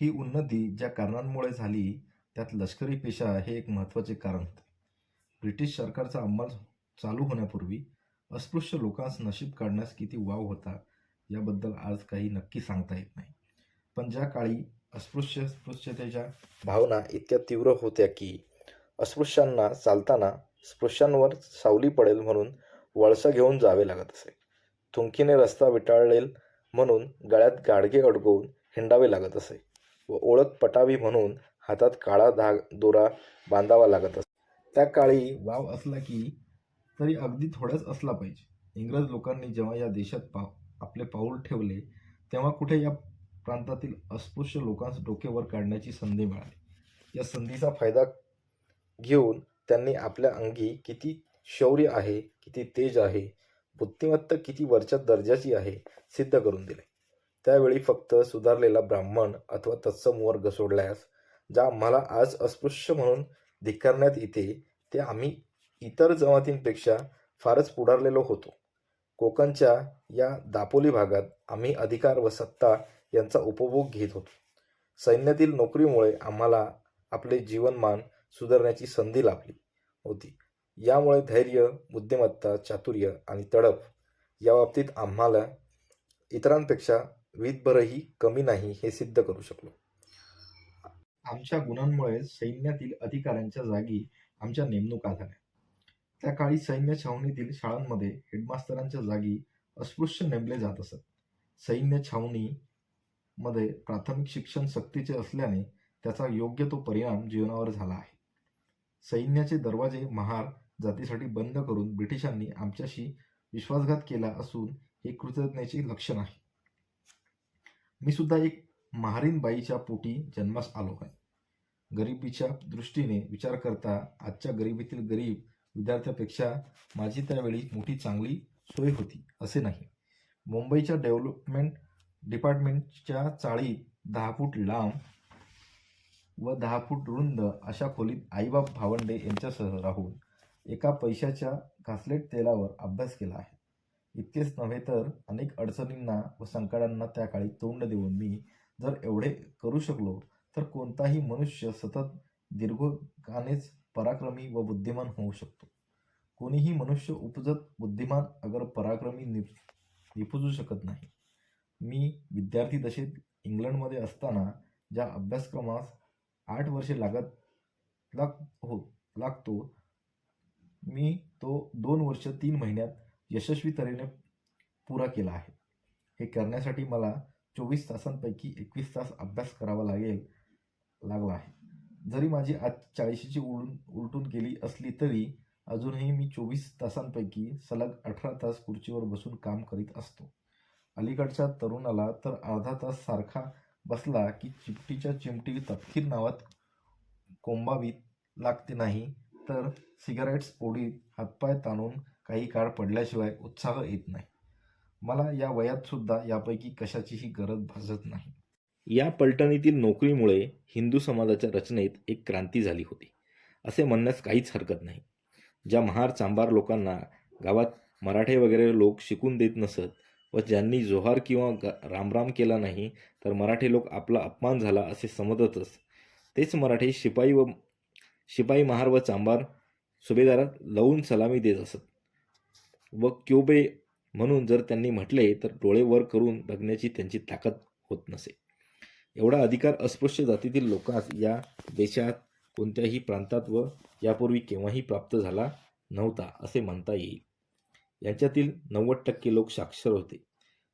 ही उन्नती ज्या कारणांमुळे झाली त्यात लष्करी पेशा हे एक महत्त्वाचे कारण होते. ब्रिटिश सरकारचा अंमल चालू होण्यापूर्वी अस्पृश्य लोकांस नशीब काढण्यास किती वाव होता याबद्दल आज काही नक्की सांगता येत नाही. पण ज्या काळी अस्पृश्य अस्पृश्यतेच्या भावना इतक्या तीव्र होत्या की अस्पृश्यांना चालताना स्पृश्यांवर सावली पडेल म्हणून वळसा घेऊन जावे लागत असे. थुंकीने रस्ता विटाळेल म्हणून गळ्यात गाडगे अडकवून हिंडावे लागत असे. व ओळख पटावी म्हणून हातात काळा धाग दोरा बांधावा लागत असे त्या काळी वाव असला की तरी अगदी थोडाच असला पाहिजे. इंग्रज लोकांनी जेव्हा या देशात पाव आपले पाऊल ठेवले तेव्हा कुठे या प्रांतातील अस्पृश्य लोकांस डोकेवर काढण्याची संधी मिळाली? या संधीचा फायदा घेऊन त्यांनी आपल्या अंगी किती शौर्य आहे किती तेज आहे बुद्धिमत्ता किती वरच्या दर्जाची आहे सिद्ध करून दिले. त्यावेळी फक्त सुधारलेला ब्राह्मण अथवा तत्सम वर्ग सोडल्यास ज्या आम्हाला आज अस्पृश्य म्हणून धिक्कारण्यात येते ते आम्ही इतर जमातींपेक्षा फारच पुढारलेलो होतो. कोकणच्या या दापोली भागात आम्ही अधिकार व सत्ता यांचा उपभोग घेत होतो. सैन्यातील नोकरीमुळे आम्हाला आपले जीवनमान सुधारण्याची संधी लाभली होती. यामुळे धैर्य बुद्धिमत्ता चातुर्य आणि तडप या बाबतीत आम्हाला इतरांपेक्षा वीतभरही कमी नाही हे सिद्ध करू शकलो. आमच्या गुणांमुळे सैन्यातील अधिकाऱ्यांच्या जागी आमच्या नेमणुका झाल्या त्या काळी सैन्य छावणीतील शाळांमध्ये हेडमास्तरांच्या जागी अस्पृश्य नेमले जात असत. सैन्य छावणी मध्ये प्राथमिक शिक्षण सक्तीचे असल्याने त्याचा योग्य तो परिणाम जीवनावर झाला आहे. सैन्याचे दरवाजे महार जातीसाठी बंद करून ब्रिटिशांनी आमच्याशी विश्वासघात केला असून हे कृतज्ञतेचे लक्षण आहे. मी सुद्धा एक महारीन बाईच्या पोटी जन्मास आलो आहे. गरिबीच्या दृष्टीने विचार करता आजच्या गरिबीतील गरीब विद्यार्थ्यापेक्षा माझी त्यावेळी मोठी चांगली सोय होती असे नाही. मुंबईच्या डेव्हलपमेंट डिपार्टमेंटच्या चाळीत दहा फूट लांब व दहा फूट रुंद अशा खोलीत आईबाप भावंडे यांच्यासह राहून एका पैशाच्या घासलेट तेलावर अभ्यास केला आहे. इतकेच नव्हे तर अनेक अडचणींना व संकटांना त्या काळी तोंड देऊन मी जर एवढे करू शकलो तर कोणताही मनुष्य सतत दीर्घकानेच पराक्रमी व बुद्धिमान होऊ शकतो. कोणीही मनुष्य उपजत बुद्धिमान अगर पराक्रमी निप निपुजू शकत नाही. मी विद्यार्थी दशेत इंग्लंडमध्ये असताना ज्या अभ्यासक्रमास आठ वर्षे लागत लाग हो लागतो मी तो दोन वर्ष तीन महिन्यात यशस्वी तऱ्हेने पुरा केला आहे. हे करण्यासाठी मला चोवीस तासांपैकी एकवीस तास अभ्यास करावा लागेल लागला आहे. जरी माझी आज चाळीशीची उलून उलटून गेली असली तरी अजूनही मी चोवीस तासांपैकी सलग अठरा तास खुर्चीवर बसून काम करीत असतो. अलीकडच्या तरुणाला तर अर्धा तास सारखा बसला की चिमटीच्या चिमटी तपकीर नावात कोंबावीत लागते नाही तर सिगारेट्स ओढीत हातपाय ताणून काही काळ पडल्याशिवाय उत्साह येत नाही. मला या वयात सुद्धा यापैकी कशाचीही गरज भासत नाही. या पलटणीतील नोकरीमुळे हिंदू समाजाच्या रचनेत एक क्रांती झाली होती. असे म्हणण्यास काहीच हरकत नाही. ज्या महार चांभार लोकांना गावात मराठे वगैरे लोक शिकून देत नसत व ज्यांनी जोहार किंवा रामराम केला नाही तर मराठे लोक आपला अपमान झाला असे समजतच. तेच मराठी शिपाई व शिपाई महार व चांभार सुभेदारात लवून सलामी देत असत. व क्योबे म्हणून जर त्यांनी म्हटले तर डोळे वर करून बघण्याची त्यांची ताकद होत नसे. एवढा अधिकार अस्पृश्य जातीतील लोकांस या देशात कोणत्याही प्रांतात व यापूर्वी केव्हाही प्राप्त झाला नव्हता असे म्हणता येईल. यांच्यातील नव्वद टक्के लोक साक्षर होते.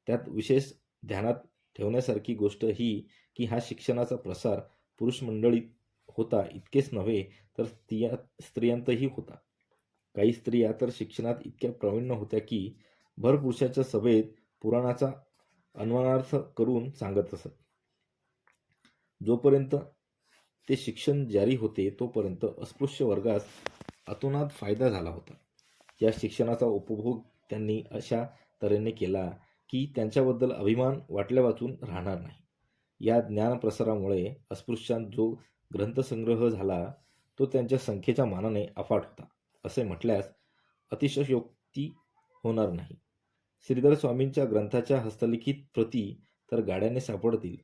त्यात विशेष ध्यानात ठेवण्यासारखी गोष्ट ही की हा शिक्षणाचा प्रसार पुरुष मंडळीत होता इतकेच नव्हे तर स्त्रिया स्त्रियांतही होता. काही स्त्रिया तर शिक्षणात इतक्या प्रवीण होत्या की भरपुरुषाच्या सभेत पुराणाचा अन्वनार्थ करून सांगत असत. जोपर्यंत ते शिक्षण जारी होते तोपर्यंत अस्पृश्य वर्गास अतोनात फायदा झाला होता. या शिक्षणाचा उपभोग त्यांनी अशा तऱ्हेने केला की त्यांच्याबद्दल अभिमान वाटल्या वाचून राहणार नाही. या ज्ञानप्रसारामुळे अस्पृश्यांत जो ग्रंथसंग्रह झाला तो त्यांच्या संख्येच्या मानाने अफाट होता. असे म्हटल्यास अतिशयोक्ती होणार नाही. श्रीधर स्वामींच्या ग्रंथाच्या हस्तलिखित प्रती तर गाड्याने सापडतील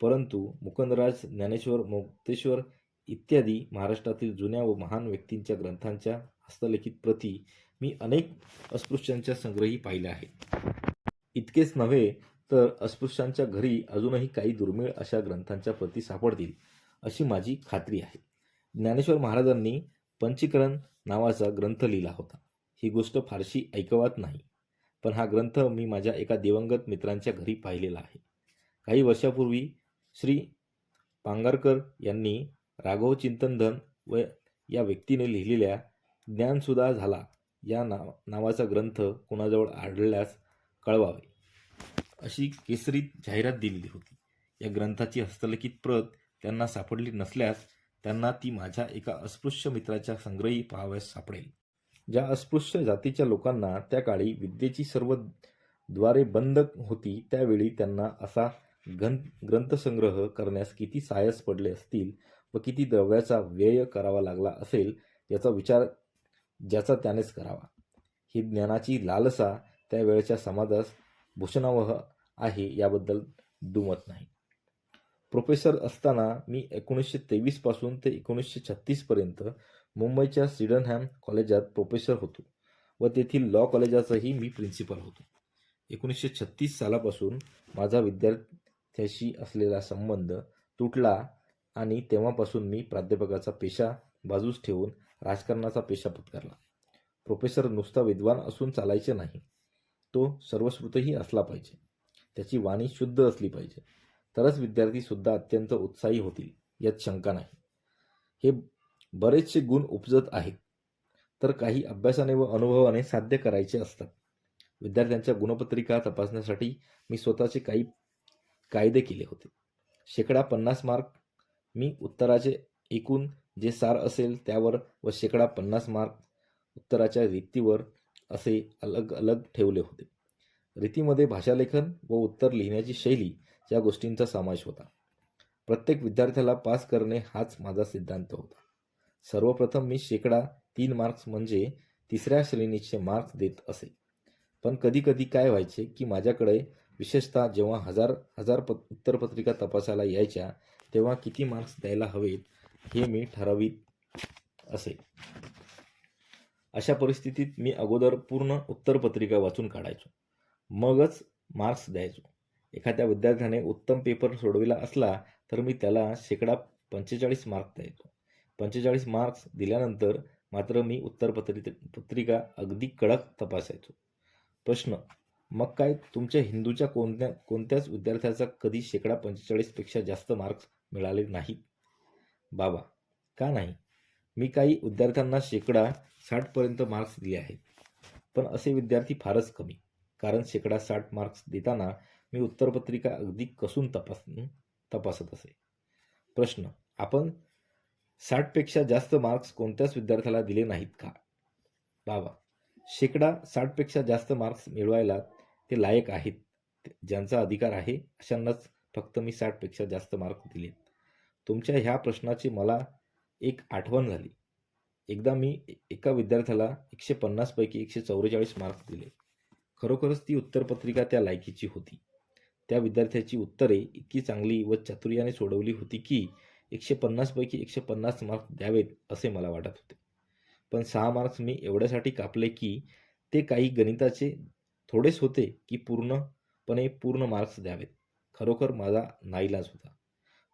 परंतु मुकुंदराज ज्ञानेश्वर मुक्तेश्वर इत्यादी महाराष्ट्रातील जुन्या व महान व्यक्तींच्या ग्रंथांच्या हस्तलिखित प्रती मी अनेक अस्पृश्यांच्या संग्रही पाहिल्या आहेत. इतकेच नव्हे तर अस्पृश्यांच्या घरी अजूनही काही दुर्मिळ अशा ग्रंथांच्या प्रती सापडतील अशी माझी खात्री आहे. ज्ञानेश्वर महाराजांनी पंचीकरण नावाचा ग्रंथ लिहिला होता. ही गोष्ट फारशी ऐकवात नाही. पण हा ग्रंथ मी माझ्या एका दिवंगत मित्रांच्या घरी पाहिलेला आहे. काही वर्षापूर्वी श्री पांगारकर यांनी राघव चिंतनधन व या व्यक्तीने लिहिलेल्या ज्ञानसुद्धा झाला या नाव नावाचा ग्रंथ कोणाजवळ आढळल्यास कळवावे. अशी केसरीत जाहिरात दिलेली होती. या ग्रंथाची हस्तलिखित प्रत त्यांना सापडली नसल्यास त्यांना ती माझ्या एका अस्पृश्य मित्राच्या संग्रही पाहाव्यास सापडेल. ज्या अस्पृश्य जातीच्या लोकांना त्या काळी विद्येची सर्वद्वारे बंद होती त्यावेळी त्यांना असा घन ग्रंथसंग्रह करण्यास किती सायस पडले असतील व किती द्रव्याचा व्यय करावा लागला असेल याचा विचार ज्याचा त्यानेच करावा. ही ज्ञानाची लालसा त्यावेळेच्या समाजास भूषणावह आहे याबद्दल दुमत नाही. प्रोफेसर असताना मी एकोणीसशे तेवीसपासून ते एकोणीसशे छत्तीसपर्यंत मुंबईच्या सिडनहॅम कॉलेजात प्रोफेसर होतो व तेथील लॉ कॉलेजाचाही मी प्रिन्सिपल होतो. एकोणीसशे छत्तीस सालापासून माझा विद्यार्थ्याशी असलेला संबंध तुटला आणि तेव्हापासून मी प्राध्यापकाचा पेशा बाजूस ठेवून राजकारणाचा पेशा पत्करला. प्रोफेसर नुसता विद्वान असून चालायचे नाही. तो सर्वश्रुतही असला पाहिजे. त्याची वाणी शुद्ध असली पाहिजे. तरच विद्यार्थी सुद्धा अत्यंत उत्साही होतील यात शंका नाही. हे बरेचसे गुण उपजत आहेत तर काही अभ्यासाने व अनुभवाने साध्य करायचे असतात. विद्यार्थ्यांच्या गुणपत्रिका तपासण्यासाठी मी स्वतःचे काही कायदे केले होते. शेकडा पन्नास मार्क मी उत्तराचे एकूण जे सार असेल त्यावर व शेकडा पन्नास मार्क उत्तराच्या रीतीवर असे अलग अलग ठेवले होते. रीतीमध्ये भाषालेखन व उत्तर लिहिण्याची शैली या गोष्टींचा समावेश होता. प्रत्येक विद्यार्थ्याला पास करणे हाच माझा सिद्धांत होता. सर्वप्रथम मी शेकडा तीन मार्क्स म्हणजे तिसऱ्या श्रेणीचे मार्क्स देत असे. पण कधीकधी काय व्हायचे की माझ्याकडे विशेषतः जेव्हा हजार हजार प उत्तरपत्रिका तपासायला यायच्या तेव्हा किती मार्क्स द्यायला हवेत हे मी ठरवीत असे. अशा परिस्थितीत मी अगोदर पूर्ण उत्तरपत्रिका वाचून काढायचो. मगच मार्क्स द्यायचो. एखाद्या विद्यार्थ्याने उत्तम पेपर सोडविला असला तर मी त्याला शेकडा पंचेचाळीस मार्क द्यायचो पंचेचाळीस मार्क्स दिल्यानंतर मात्र मी उत्तरपत्रि पत्रिका अगदी कडक तपासायचो. प्रश्न मग काय तुमच्या हिंदूच्या कोणत्या कोणत्याच विद्यार्थ्याचा कधी शेकडा पंचेचाळीसपेक्षा जास्त मार्क्स मिळाले नाहीत बाबा का नाही? मी काही विद्यार्थ्यांना शेकडा साठपर्यंत मार्क्स दिले आहेत. पण असे विद्यार्थी फारच कमी. कारण शेकडा साठ मार्क्स देताना मी उत्तरपत्रिका अगदी कसून तपास तपासत असे. प्रश्न आपण साठपेक्षा जास्त मार्क्स कोणत्याच विद्यार्थ्याला दिले नाहीत का? बाबा शेकडा साठपेक्षा जास्त मार्क्स मिळवायला ते लायक आहेत. ज्यांचा अधिकार आहे अशांनाच फक्त मी साठपेक्षा जास्त मार्क्स दिले तुमच्या ह्या प्रश्नाची मला एक आठवण झाली. एकदा मी एका विद्यार्थ्याला एकशे पन्नासपैकी एकशे चौवेचाळीस मार्क्स दिले. खरोखरच ती उत्तरपत्रिका त्या लायकीची होती. त्या विद्यार्थ्याची उत्तरे इतकी चांगली व चातुर्याने सोडवली होती की एकशे पन्नासपैकी एकशे पन्नास मार्क्स द्यावेत असे मला वाटत होते. पण सहा मार्क्स मी एवढ्यासाठी कापले की ते काही गणिताचे थोडेच होते की पूर्णपणे पूर्ण मार्क्स द्यावेत. खरोखर माझा नाईलाज होता.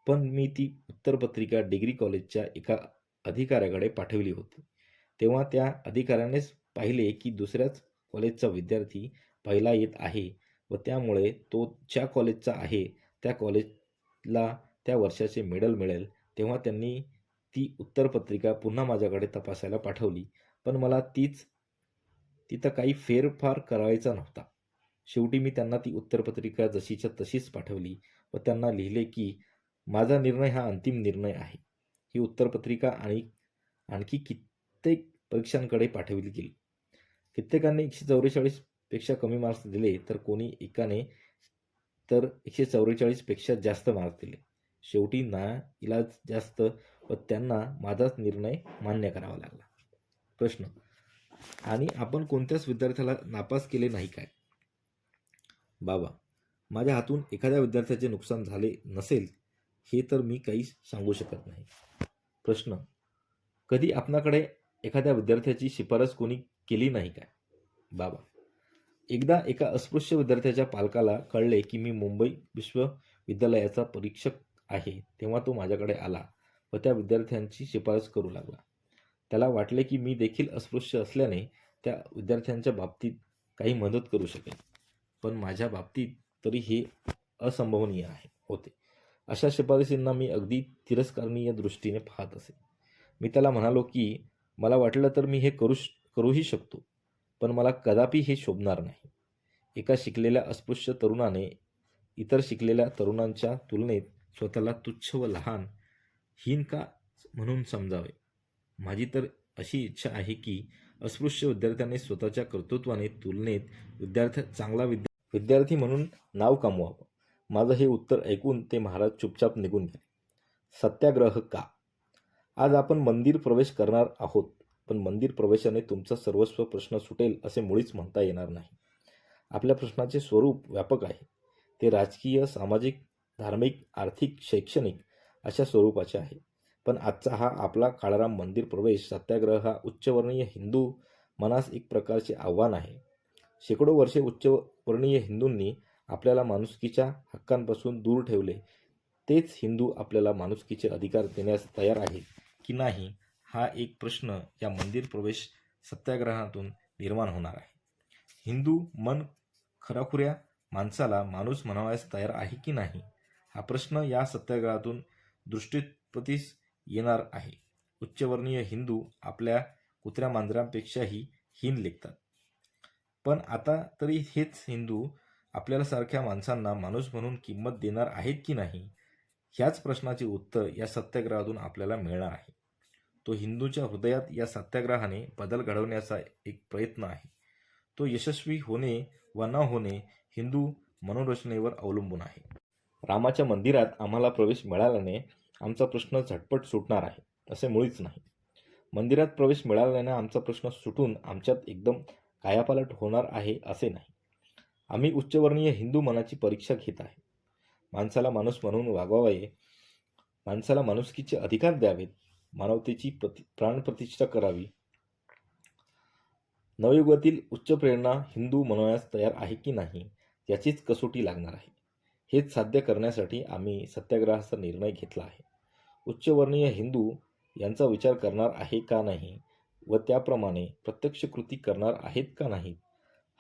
पण मी ती उत्तरपत्रिका डिग्री कॉलेजच्या एका अधिकाऱ्याकडे पाठवली होती. तेव्हा त्या अधिकाऱ्यानेच पाहिले की दुसऱ्याच कॉलेजचा विद्यार्थी पहिला येत आहे व त्यामुळे तो ज्या कॉलेजचा आहे त्या कॉलेजला त्या वर्षाचे मेडल मिळेल तेव्हा त्यांनी ती उत्तरपत्रिका पुन्हा माझ्याकडे तपासायला पाठवली. पण मला तीच तिथं काही फेरफार करायचा नव्हता. शेवटी मी त्यांना ती उत्तरपत्रिका जशीच्या तशीच पाठवली व त्यांना लिहिले की माझा निर्णय हा अंतिम निर्णय आहे. ही उत्तरपत्रिका आणि आणखी कित्येक परीक्षांकडे पाठवली गेली. कित्येकांनी एकशे चौवेचाळीस पेक्षा कमी मार्क्स दिले तर कोणी एकाने तर एकशे चौवेचाळीसपेक्षा जास्त मार्क्स दिले. शेवटी ना इलाज जास्त व त्यांना माझाच निर्णय मान्य करावा लागला. प्रश्न. आणि आपण कोणत्याच विद्यार्थ्याला नापास केले नाही काय? बाबा माझ्या हातून एखाद्या विद्यार्थ्याचे नुकसान झाले नसेल हे तर मी काही सांगू शकत नाही. प्रश्न. कधी आपणाकडे एखाद्या विद्यार्थ्याची शिफारस कोणी केली नाही काय? बाबा एकदा एका अस्पृश्य विद्यार्थ्याच्या पालकाला कळले की मी मुंबई विश्वविद्यालयाचा परीक्षक आहे तेव्हा तो माझ्याकडे आला व त्या विद्यार्थ्यांची शिफारस करू लागला. त्याला वाटले की मी देखील अस्पृश्य असल्याने त्या विद्यार्थ्यांच्या बाबतीत काही मदत करू शकेन पण माझ्या बाबतीत तरी हे असंभवनीय आहे होते. अशा शिफारसींना मी अगदी तिरस्करणीय दृष्टीने पाहत असे. मी त्याला म्हणालो की मला वाटलं तर मी हे करू करूही शकतो. पण मला कदापि हे शोभणार नाही. एका शिकलेल्या अस्पृश्य तरुणाने इतर शिकलेल्या तरुणांच्या तुलनेत स्वतःला तुच्छ व लहान हीन का म्हणून समजावे? माझी तर अशी इच्छा आहे की अस्पृश्य विद्यार्थ्याने स्वतःच्या कर्तृत्वाने तुलनेत विद्यार्थ्या चांगला विद्या विद्यार्थी म्हणून नाव कमवावं. माझं हे उत्तर ऐकून ते महाराज चुपचाप निघून गेले. सत्याग्रह का? आज आपण मंदिर प्रवेश करणार आहोत. पण मंदिर प्रवेशाने तुमचा सर्वस्व प्रश्न सुटेल असे मुळीच म्हणता येणार नाही. आपल्या प्रश्नाचे स्वरूप व्यापक आहे. ते राजकीय सामाजिक धार्मिक आर्थिक शैक्षणिक अशा स्वरूपाचे आहे. पण आजचा हा आपला काळाराम मंदिर प्रवेश सत्याग्रह हा उच्चवर्णीय हिंदू मनास एक प्रकारचे आव्हान आहे. शेकडो वर्षे उच्चवर्णीय हिंदूंनी आपल्याला माणुसकीच्या हक्कांपासून दूर ठेवले. तेच हिंदू आपल्याला माणुसकीचे अधिकार देण्यास तयार आहेत की नाही हा एक प्रश्न या मंदिर प्रवेश सत्याग्रहातून निर्माण होणार आहे. हिंदू मन खराखुऱ्या माणसाला माणूस म्हणावयास तयार आहे की नाही? हा प्रश्न या सत्याग्रहातून दृष्टीपतीस येणार आहे. उच्चवर्णीय हिंदू आपल्या कुत्र्या मांजरांपेक्षाही हीन लेखतात. पण आता तरी हेच हिंदू आपल्याला सारख्या माणसांना माणूस म्हणून किंमत देणार आहेत की नाही? ह्याच प्रश्नाचे उत्तर या सत्याग्रहातून आपल्याला मिळणार आहे. तो हिंदूच्या हृदयात या सत्याग्रहाने बदल घडवण्याचा एक प्रयत्न आहे. तो यशस्वी होणे व न होणे हिंदू मनोरचनेवर अवलंबून आहे. रामाच्या मंदिरात आम्हाला प्रवेश मिळाल्याने आमचा प्रश्न झटपट सुटणार आहे असे मुळीच नाही. मंदिरात प्रवेश मिळाल्याने आमचा प्रश्न सुटून आमच्यात एकदम कायापालट होणार आहे असे नाही. आम्ही उच्चवर्णीय हिंदू मनाची परीक्षा घेत आहे. माणसाला माणूस म्हणून वागवावे माणसाला माणुसकीचे अधिकार द्यावेत मानवतेची प्रति प्राणप्रतिष्ठा करावी. नवयुगातील उच्च प्रेरणा हिंदू मनोयास तयार आहे की नाही याचीच कसोटी लागणार आहे. हेच साध्य करण्यासाठी आम्ही सत्याग्रहाचा निर्णय घेतला आहे. उच्चवर्णीय हिंदू यांचा विचार करणार आहे का नाही व त्याप्रमाणे प्रत्यक्ष कृती करणार आहेत का नाहीत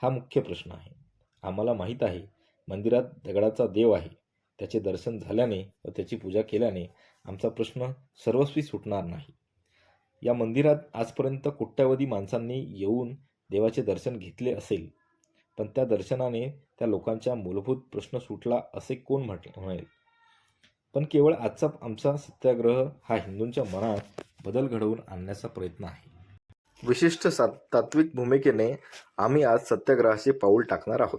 हा मुख्य प्रश्न आहे. आम्हाला माहीत आहे मंदिरात दगडाचा देव आहे. त्याचे दर्शन झाल्याने व त्याची पूजा केल्याने आमचा प्रश्न सर्वस्वी सुटणार नाही. या मंदिरात आजपर्यंत कोट्यावधी माणसांनी येऊन देवाचे दर्शन घेतले असेल पण त्या दर्शनाने त्या लोकांच्या मूलभूत प्रश्न सुटला असे कोण म्हट म्हणेल? पण केवळ आजचा आमचा सत्याग्रह हा हिंदूंच्या मनात बदल घडवून आणण्याचा प्रयत्न आहे. विशिष्ट सा तात्विक भूमिकेने आम्ही आज सत्याग्रहाचे पाऊल टाकणार आहोत.